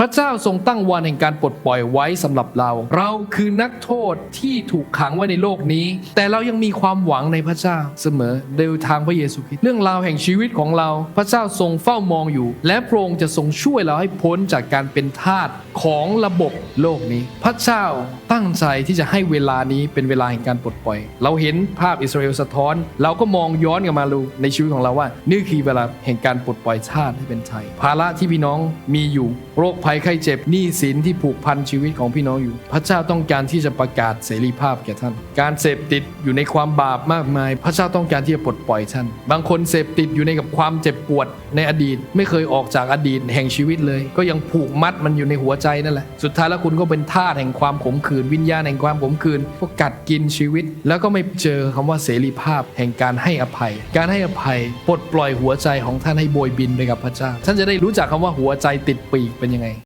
พระเจ้าทรงตั้งวันแห่งการปลดปล่อยไว้สำหรับเรา เราคือนักโทษที่ถูกขังไว้ในโลกนี้ แต่เรายังมีความหวังในพระเจ้าเสมอโดยทางพระเยซูคริสต์เรื่องราวแห่งชีวิตของเรา พระเจ้าทรงเฝ้ามองอยู่ และพระองค์จะทรงช่วยเราให้พ้นจากการเป็นทาสของระบบโลกนี้ พระเจ้าตั้งใจที่จะให้เวลานี้เป็นเวลาแห่งการปลดปล่อย เราเห็นภาพอิสราเอลสะท้อน เราก็มองย้อนกลับมาดูในชีวิตของเราว่า นี่คือเวลาแห่งการปลดปล่อยชาติให้เป็นไทยภาระที่พี่น้องมีอยู่โรคภัยไข้เจ็บหนี้สินที่ผูกพันชีวิตของพี่น้องอยู่ พระเจ้าต้องการที่จะประกาศเสรีภาพแก่ท่าน การเสพติดอยู่ในความบาปมากมาย พระเจ้าต้องการที่จะปลดปล่อยท่าน บางคนเสพติดอยู่ในกับความเจ็บปวดในอดีต ไม่เคยออกจากอดีตแห่งชีวิตเลย ก็ยังผูกมัดมันอยู่ในหัวใจนั่นแหละสุดท้ายแล้วคุณก็เป็นทาสแห่งความขมขื่นวิญญาณแห่งความขมขื่นก็กัดกินชีวิต แล้วก็ไม่เจอคำว่าเสรีภาพแห่งการให้อภัย การให้อภัยปลดปล่อยหัวใจของท่านให้โบยบินไปกับพระเจ้า ท่านจะได้รู้จักคำว่าหัวใจติดปีกเป็นยังไง